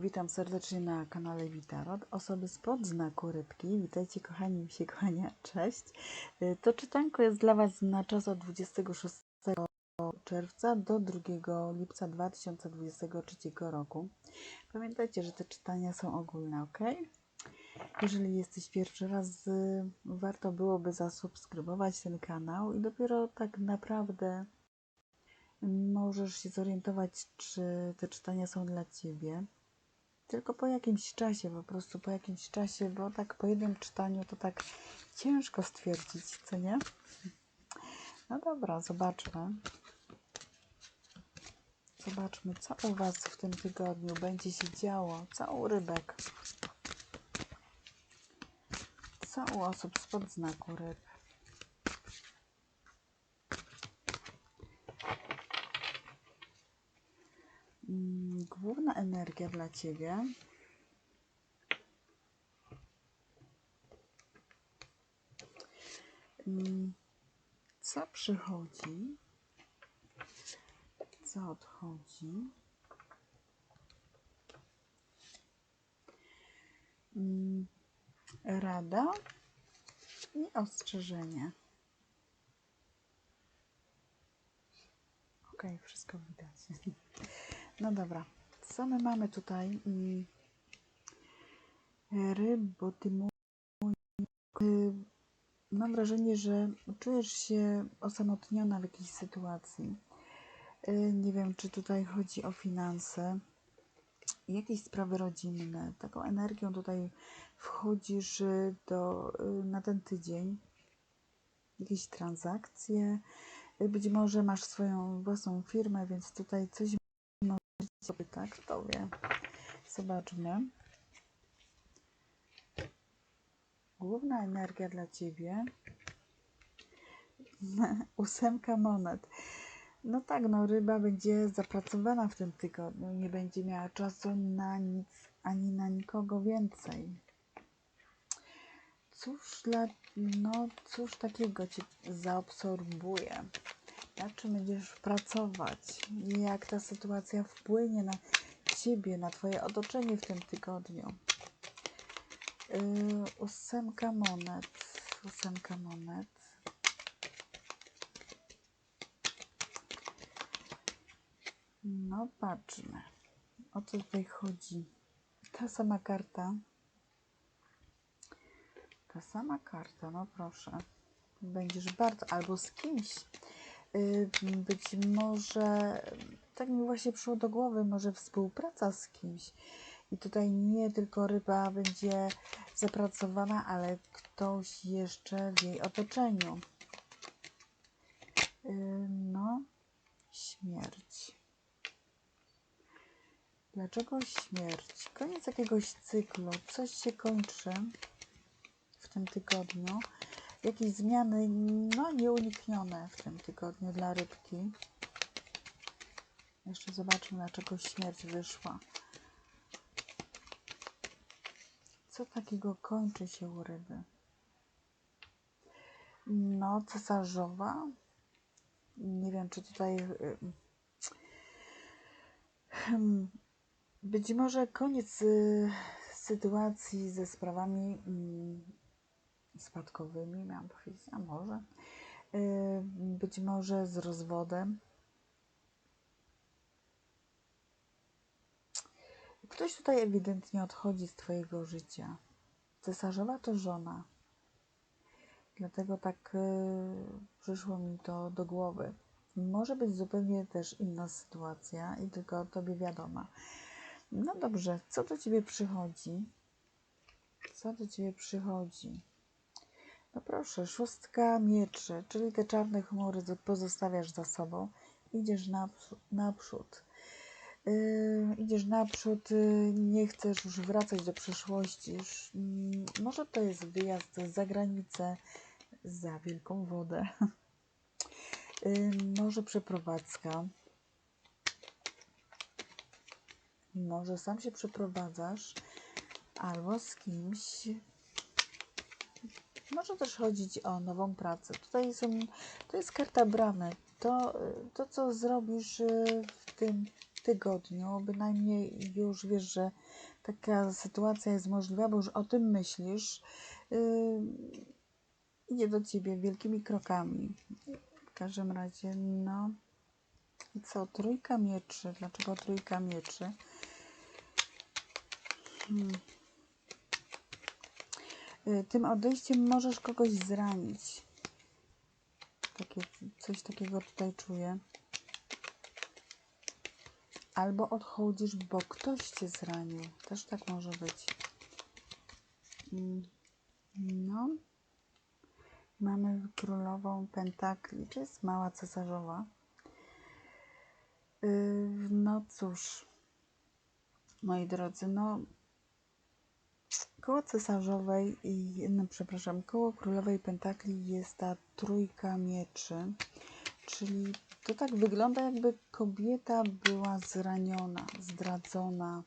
Witam serdecznie na kanale Witarot. Osoby spod znaku rybki. Witajcie kochani się kochania, cześć. Y, To czytanko jest dla Was na czas od 26 czerwca do 2 lipca 2023 roku. Pamiętajcie, że te czytania są ogólne, ok? Jeżeli jesteś pierwszy raz, y, warto byłoby zasubskrybować ten kanał i dopiero tak naprawdę możesz się zorientować, czy te czytania są dla Ciebie. Tylko po jakimś czasie, po prostu po jakimś czasie, bo tak po jednym czytaniu to tak ciężko stwierdzić, co nie? No dobra, zobaczmy. Zobaczmy, co u Was w tym tygodniu będzie się działo. Co u rybek? Co u osób spod znaku ryb? Mm, Główna energia dla Ciebie. Mm, Co przychodzi? Co odchodzi? Mm, Rada i ostrzeżenie. Ok, wszystko widać. No dobra, co my mamy tutaj? Mm, Rybo, ty y, Mam wrażenie, że czujesz się osamotniona w jakiejś sytuacji. Y, Nie wiem, czy tutaj chodzi o finanse, jakieś sprawy rodzinne. Taką energią tutaj wchodzisz y, do, y, na ten tydzień. Jakieś transakcje. Być może masz swoją własną firmę, więc tutaj coś sobie tak, wie. Zobaczmy. Główna energia dla Ciebie. Ósemka monet. No tak, no ryba będzie zapracowana w tym tygodniu. Nie będzie miała czasu na nic ani na nikogo więcej. Cóż dla, no cóż takiego Cię zaabsorbuje? Na czym będziesz pracować? Jak ta sytuacja wpłynie na Ciebie, na Twoje otoczenie w tym tygodniu? Yy, ósemka monet. Ósemka monet. No patrzmy. O co tutaj chodzi? Ta sama karta. Ta sama karta, no proszę. Będziesz bardzo, albo z kimś. Yy, Być może, tak mi właśnie przyszło do głowy, może współpraca z kimś. I tutaj nie tylko ryba będzie zapracowana, ale ktoś jeszcze w jej otoczeniu. Yy, No, śmierć. Dlaczego śmierć? Koniec jakiegoś cyklu, coś się kończy w tym tygodniu. Jakieś zmiany, no nieuniknione w tym tygodniu dla rybki. Jeszcze zobaczmy, dlaczego śmierć wyszła. Co takiego kończy się u ryby? No, cesarzowa. Nie wiem, czy tutaj. y, Hmm, Być może koniec y, sytuacji ze sprawami mm, spadkowymi, miałam powiedzieć, a może. Y, Być może z rozwodem. Ktoś tutaj ewidentnie odchodzi z Twojego życia. Cesarzowa to żona. Dlatego tak y, przyszło mi to do głowy. Może być zupełnie też inna sytuacja i tylko Tobie wiadoma. No dobrze, co do Ciebie przychodzi? Co do Ciebie przychodzi? No proszę, szóstka mieczy, czyli te czarne chmury pozostawiasz za sobą. Idziesz naprzód. naprzód. Yy, idziesz naprzód, yy, nie chcesz już wracać do przeszłości. Już, mm, może to jest wyjazd za granicę, za wielką wodę. Yy, może przeprowadzka. Może sam się przeprowadzasz, albo z kimś. Może też chodzić o nową pracę. Tutaj są, to jest karta bramy. To, y, to co zrobisz y, w tym tygodniu, bynajmniej już wiesz, że taka sytuacja jest możliwa, bo już o tym myślisz, yy, idzie do ciebie wielkimi krokami. W każdym razie, no i co, trójka mieczy. Dlaczego trójka mieczy? Hmm. Y, Tym odejściem możesz kogoś zranić. Takie, coś takiego tutaj czuję. Albo odchodzisz, bo ktoś cię zranił. Też tak może być. Mm, No. Mamy królową pentakli. To jest mała cesarzowa. Yy, No cóż, moi drodzy, no koło cesarzowej i, no przepraszam, koło królowej pentakli jest ta trójka mieczy, czyli to tak wygląda jakby kobieta była zraniona, zdradzona.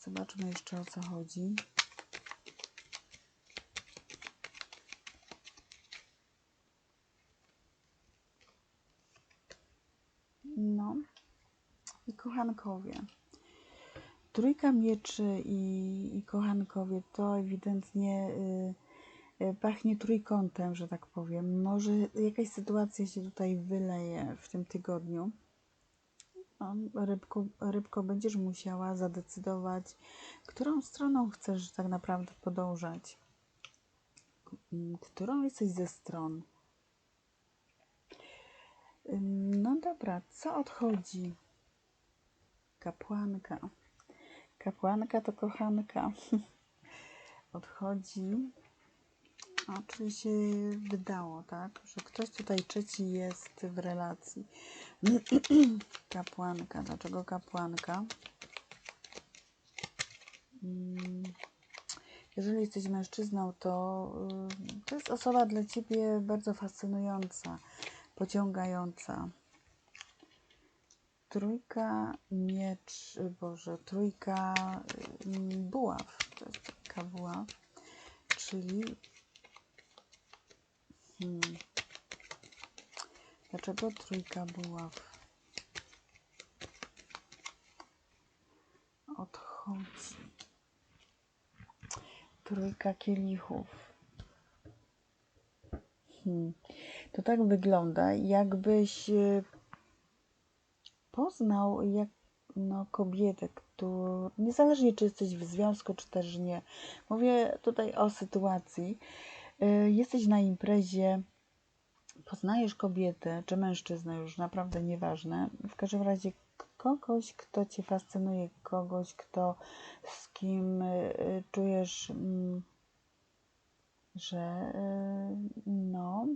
Zobaczmy jeszcze o co chodzi. No i kochankowie. Trójka mieczy i, i kochankowie to ewidentnie y, y, pachnie trójkątem, że tak powiem. Może jakaś sytuacja się tutaj wyleje w tym tygodniu. No, rybko, rybko, będziesz musiała zadecydować, którą stroną chcesz tak naprawdę podążać. Którą jesteś ze stron. No dobra, co odchodzi? Kapłanka. Kapłanka to kochanka. Odchodzi. O, czyli się wydało, tak? Że ktoś tutaj trzeci jest w relacji. kapłanka. Dlaczego kapłanka? Mm, Jeżeli jesteś mężczyzną, to y, to jest osoba dla ciebie bardzo fascynująca, pociągająca. Trójka miecz, Boże, trójka y, buław. To jest trójka buław, czyli hmm, dlaczego trójka buław odchodzi? Trójka kielichów. Hmm. To tak wygląda, jakbyś y, poznał jak, no, kobietę, która, niezależnie czy jesteś w związku, czy też nie. Mówię tutaj o sytuacji. Y, Jesteś na imprezie, poznajesz kobietę, czy mężczyznę, już naprawdę nieważne. W każdym razie kogoś, kto cię fascynuje, kogoś, kto z kim y, czujesz, mm, że y, no,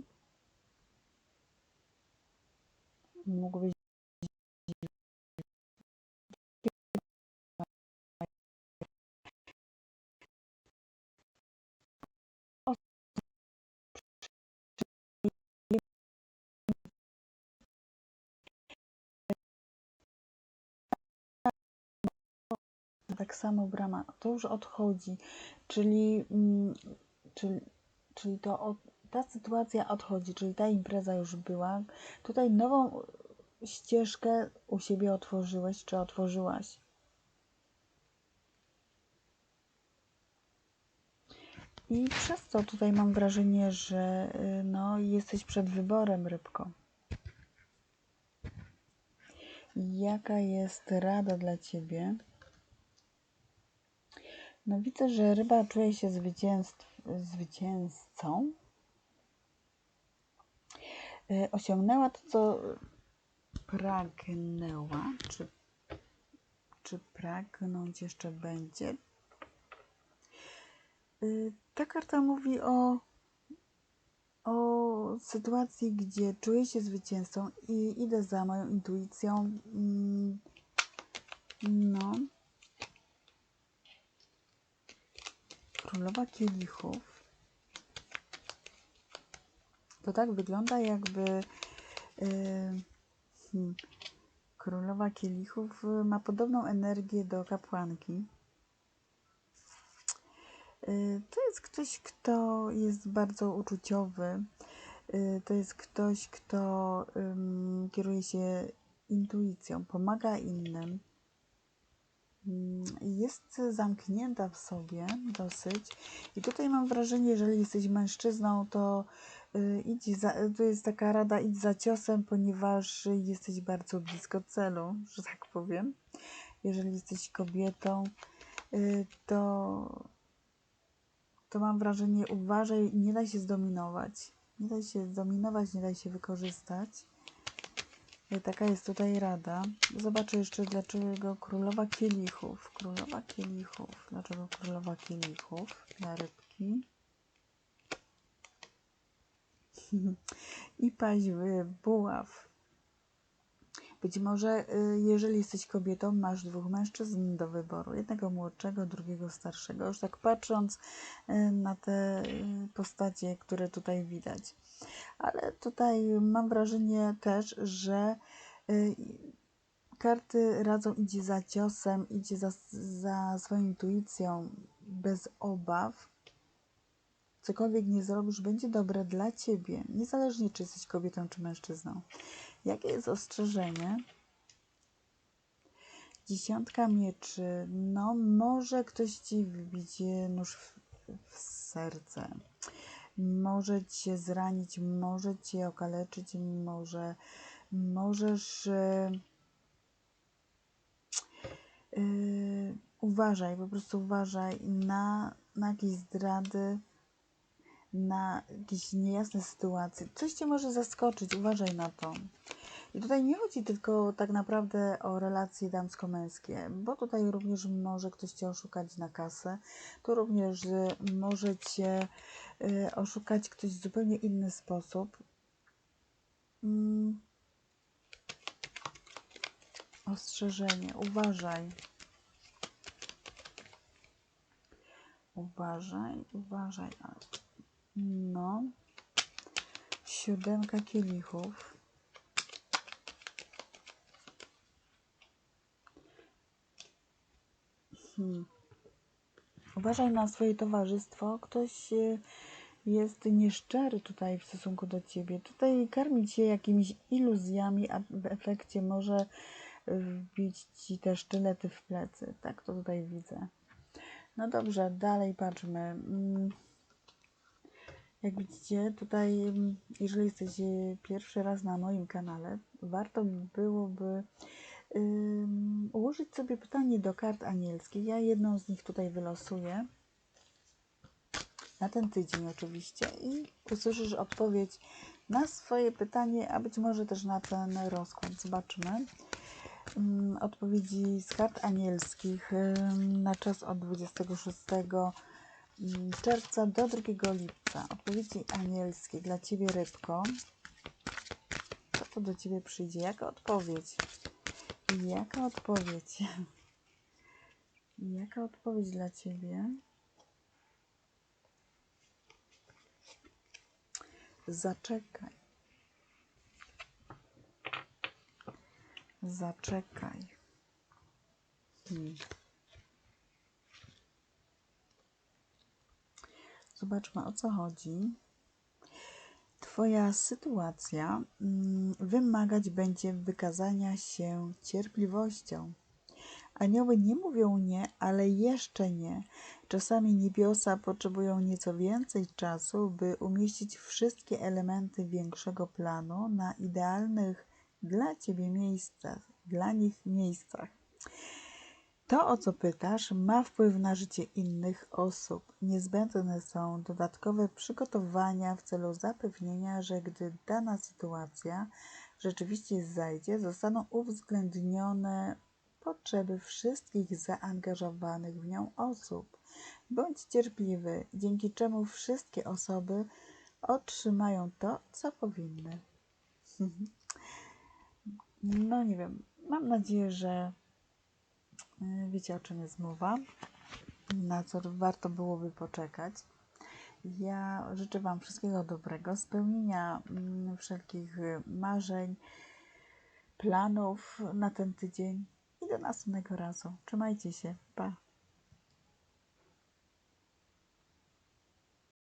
mógłbyś tak samo brama, to już odchodzi, czyli, mm, czyli, czyli to od, ta sytuacja odchodzi, czyli ta impreza już była. Tutaj nową ścieżkę u siebie otworzyłeś, czy otworzyłaś. I przez to tutaj mam wrażenie, że y, no, jesteś przed wyborem, rybko. Jaka jest rada dla ciebie? No widzę, że ryba czuje się zwycięzcą. Y, Osiągnęła to, co pragnęła. Czy, czy pragnąć jeszcze będzie? Y, Ta karta mówi o, o sytuacji, gdzie czuję się zwycięzcą i idę za moją intuicją. Mm, No. Królowa kielichów. To tak wygląda, jakby yy, hmm, królowa kielichów y, ma podobną energię do kapłanki. Y, To jest ktoś, kto jest bardzo uczuciowy. Y, To jest ktoś, kto ym, kieruje się intuicją, pomaga innym. Mm, Jest zamknięta w sobie dosyć. I tutaj mam wrażenie, jeżeli jesteś mężczyzną, to y, idź za, to jest taka rada, idź za ciosem, ponieważ jesteś bardzo blisko celu, że tak powiem. Jeżeli jesteś kobietą, y, to, to mam wrażenie, uważaj, nie daj się zdominować. Nie daj się zdominować, nie daj się wykorzystać. Taka jest tutaj rada. Zobaczę jeszcze, dlaczego królowa kielichów. Królowa kielichów. Dlaczego królowa kielichów dla rybki? I paźwy, buław. Być może, y, jeżeli jesteś kobietą, masz dwóch mężczyzn do wyboru. Jednego młodszego, drugiego starszego. Już tak patrząc y, na te y, postacie, które tutaj widać. Ale tutaj mam wrażenie też, że y, karty radzą idzie za ciosem, idzie za, za swoją intuicją, bez obaw. Cokolwiek nie zrobisz, będzie dobre dla ciebie, niezależnie czy jesteś kobietą czy mężczyzną. Jakie jest ostrzeżenie? Dziesiątka mieczy. No, może ktoś ci wbić nóż w, w serce. Może cię zranić, może cię okaleczyć, może możesz. Yy, uważaj, po prostu uważaj na, na jakieś zdrady, na jakieś niejasne sytuacje. Coś cię może zaskoczyć, uważaj na to. I tutaj nie chodzi tylko tak naprawdę o relacje damsko-męskie, bo tutaj również może ktoś cię oszukać na kasę, tu również y, może cię y, oszukać ktoś w zupełnie inny sposób. Mm. Ostrzeżenie, uważaj. Uważaj, uważaj. No. Siódemka kielichów. Hmm. Uważaj na swoje towarzystwo. Ktoś e, jest nieszczery tutaj w stosunku do ciebie. Tutaj karmi cię jakimiś iluzjami, a w efekcie może wbić ci te sztylety w plecy. Tak to tutaj widzę. No dobrze, dalej patrzmy. Mm. Jak widzicie, tutaj, mm, jeżeli jesteście pierwszy raz na moim kanale, warto byłoby ułożyć sobie pytanie do kart anielskich. Ja jedną z nich tutaj wylosuję. Na ten tydzień oczywiście. I usłyszysz odpowiedź na swoje pytanie, a być może też na ten rozkład. Zobaczmy. Odpowiedzi z kart anielskich na czas od 26 czerwca do 2 lipca. Odpowiedzi anielskie dla Ciebie, rybko. Co to do Ciebie przyjdzie? Jaka odpowiedź? Jaka odpowiedź? Jaka odpowiedź dla Ciebie? Zaczekaj. Zaczekaj. Hmm. Zobaczmy o co chodzi. Twoja sytuacja mm, wymagać będzie wykazania się cierpliwością. Anioły nie mówią nie, ale jeszcze nie. Czasami niebiosa potrzebują nieco więcej czasu, by umieścić wszystkie elementy większego planu na idealnych dla Ciebie miejscach, dla nich miejscach. To, o co pytasz, ma wpływ na życie innych osób. Niezbędne są dodatkowe przygotowania w celu zapewnienia, że gdy dana sytuacja rzeczywiście zajdzie, zostaną uwzględnione potrzeby wszystkich zaangażowanych w nią osób. Bądź cierpliwy, dzięki czemu wszystkie osoby otrzymają to, co powinny. No nie wiem, mam nadzieję, że wiecie o czym jest mowa, na co warto byłoby poczekać. Ja życzę Wam wszystkiego dobrego, spełnienia mm, wszelkich marzeń, planów na ten tydzień i do następnego razu. Trzymajcie się. Pa!